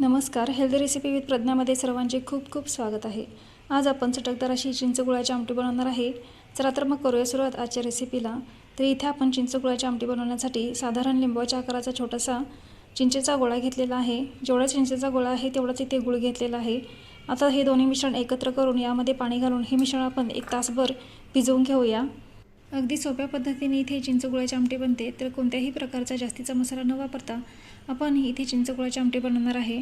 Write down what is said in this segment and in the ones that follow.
नमस्कार. Healthy recipe with प्रज्ञामध्ये सर्वांचे खूप खूप स्वागत आहे. आज आपण चटकदार अशी चिंचगुळाची आमटी बनवणार आहे. चला तर मग करूया सुरुवात आजच्या रेसिपीला तर इथे आपण चिंचगुळाची आमटी बनवण्यासाठी साधारण लिंबाच्या आकाराचा छोटासा चिंचेचा गोळा घेतलेला आहे. जेवढा चिंचेचा गोळा आहे तेवढाच इथे गुळ घेतलेला आहे. आता हे दोन्ही मिश्रण एकत्र करून यामध्ये पाणी घालून हे मिश्रण आपण एक तासभर भिजवून घेऊया. अगदी सोप्या पद्धतीने इथे चिंचगुळाचे आमटे बनते तर कोणत्याही प्रकारचा जास्तीचा मसाला न वापरता आपण इथे चिंचगुळाचे आमटे बनवणार आहे.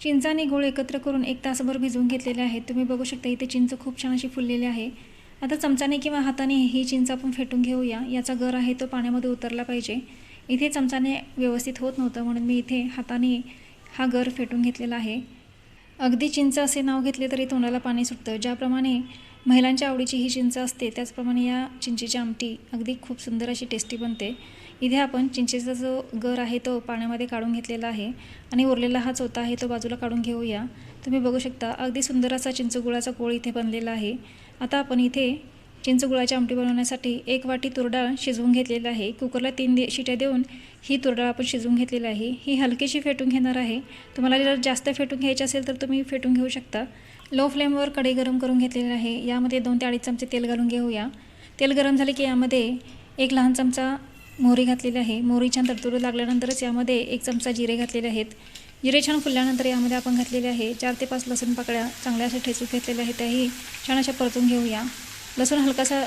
चिंच आणि गूळ एकत्र करून एक तासभर भिजवून घेतलेले आहेत. तुम्ही बघू शकता इथे चिंच खूप छान अशी फुललेली आहे. आता चमचाने किंवा हाताने ही चिंच आपण फेटून घेऊया. याचा गर आहे तो पाण्यामध्ये उतरला पाहिजे. इथे चमचाने व्यवस्थित होत नव्हतं म्हणून मी इथे हाताने हा गर फेटून घेतलेला आहे. अगदी चिंच असे नाव घेतले तरी तोंडाला पाणी सुटतं. ज्याप्रमाणे महिलांच्या आवडीची ही चिंच असते त्याचप्रमाणे या चिंचेची आमटी अगदी खूप सुंदर अशी टेस्टी बनते. इथे आपण चिंचेचा जो गर आहे तो पाण्यामध्ये काढून घेतलेला आहे आणि उरलेला हा चोथा आहे तो बाजूला काढून घेऊया. तुम्ही बघू शकता अगदी सुंदर असा चिंचगुळाचा कोळ इथे बनलेला आहे. आता आपण इथे चिंचगुळाची आमटी बनवण्यासाठी एक वाटी तुरडाळ शिजवून घेतलेला आहे. कुकरला तीन दे शिट्या देऊन ही तुरडाळ आपण शिजवून घेतलेली आहे. ही हलकीशी फेटून घेणार आहे. तुम्हाला जर जास्त फेटून घ्यायची असेल तर तुम्ही फेटून घेऊ शकता. लो फ्लेमवर कढई गरम करून घेतलेली आहे. यामध्ये दोन ते अडीच चमचे तेल घालून घेऊया. तेल गरम झाले की यामध्ये एक लहान चमचा मोहरी घातलेली आहे. मोहरी छान तरतुरू लागल्यानंतरच यामध्ये एक चमचा जिरे घातलेले आहेत. जिरे छान फुलल्यानंतर यामध्ये आपण घातलेले आहे. चार ते पाच लसूण पाकळ्या चांगल्या अशा ठेचून घेतलेल्या आहेत. त्याही छान अशा परतून घेऊया. लसूण हलकासा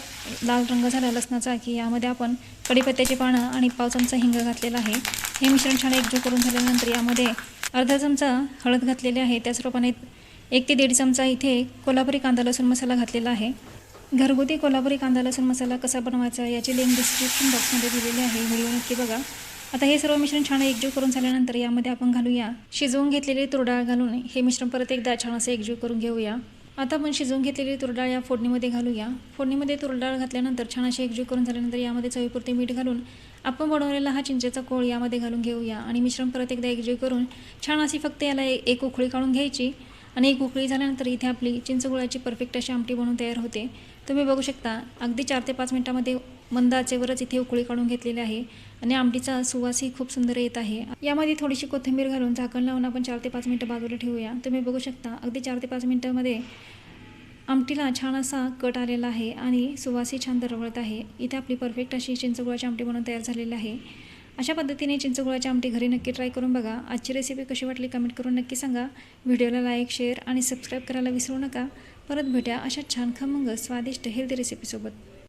लाल रंग झाला लसणाचा की यामध्ये आपण कढीपत्त्याची पानं आणि पाव चमचा हिंग घातलेला आहे. हे मिश्रण छान एकजीव करून झाल्यानंतर यामध्ये अर्धा चमचा हळद घातलेली आहे. त्याचप्रमाणे एक ते दीड चमचा इथे कोल्हापुरी कांदा लसूण मसाला घातलेला आहे. घरगुती कोल्हापुरी कांदा लसूण मसाला कसा बनवायचा याची लिंक डिस्क्रिप्शन बॉक्समध्ये दिलेली आहे. व्हिडिओ नक्की बघा. आता हे सर्व मिश्रण छान एकजीव करून झाल्यानंतर यामध्ये आपण घालूया शिजवून घेतलेली तुरडाळ घालून. हे मिश्रण परत एकदा छान असं एकजीव करून घेऊया. आता आपण शिजवून घेतलेली तुरडाळ या फोडणीमध्ये घालूया. फोडणीमध्ये तुरडाळ घातल्यानंतर छान अशी एकजीव करून झाल्यानंतर यामध्ये चवीपुरते मीठ घालून आपण बनवलेला हा चिंचेचा कोळ यामध्ये घालून घेऊया. आणि मिश्रण परत एकदा एकजीव करून छान अशी फक्त याला एक उकळी काढून घ्यायची. आणि एक उकळी झाल्यानंतर इथे आपली चिंचगुळाची परफेक्ट अशी आमटी बनवून तयार होते. तुम्ही बघू शकता अगदी चार ते पाच मिनटामध्ये मंद आचेवरच इथे उकळी काढून घेतलेली आहे आणि आमटीचा सुवासही खूप सुंदर येत आहे. यामध्ये थोडीशी कोथिंबीर घालून झाकण लावून आपण चार ते पाच मिनटं बाजूला ठेवूया. तुम्ही बघू शकता अगदी चार ते पाच मिनटामध्ये आमटीला छान असा कट आलेला आहे आणि सुवासही छान दरवळत आहे. इथे आपली परफेक्ट अशी चिंचगुळाची आमटी बनवून तयार झालेली आहे. अशा पद्धतीने चिंचगुळाची आमटी घरी नक्की ट्राय करून बघा. आजची रेसिपी कशी वाटली कमेंट करून नक्की सांगा. व्हिडिओला लाईक शेअर आणि सबस्क्राईब करायला विसरू नका. परत भेट्या अशा छान खमंग स्वादिष्ट हेल्दी रेसिपीसोबत